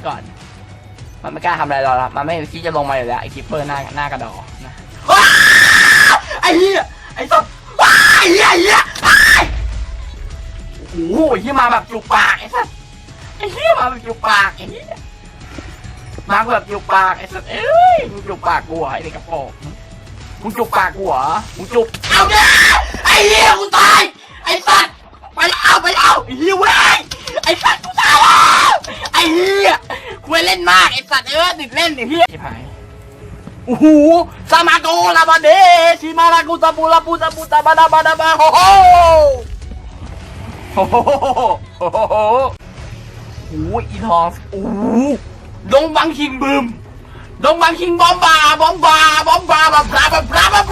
ก่อน มันไม่กล้าทำอะไรเราละมันไม่คิดจะลงมาอยู่แล้วไอ้คิปเปอร์หน้าหน้ากระดอนะไอ้เหี้ยไอ้สัสว้ายไอ้เหี้ยไอ้เหี้ยไอโอ้โหไอเหี้ยมาแบบจุกปากไอ้สัสไอ้เหี้ยมาแบบจุกปากไอ้เหี้ยมาแบบจุกปากไอ้สัสเอ้ยมึงจุกปากกูเหรอไอ้เด็กกระโปรงมึงจุกปากกูเหรอมึงจุกเอาเนี่ยไอ้เหี้ยกูตายไอ้สัสไปเอาไปเอาไอ้เหี้ยเว้ยไอ้สัสกูตวไอ้เหี้ยกู เล่นมากไอ้สัสเออติดเล่นไอ้เหี้ยชิบหายโอ้โหซามาโกลาบาเดชิมาลากุตาบูลาบูตาบูตาบาดาบาดาบาโฮโฮโฮโฮโฮโฮโฮโอ้ยอีทองโอ้โหดงบังคิงบึมดงบังคิงบอมบาบอมบาบอมบาบาบลาบาบลาบา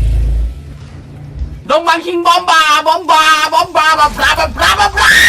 ดงบังคิงบอมบาบอมบาบอมบาบาบลาบบลาบาบลา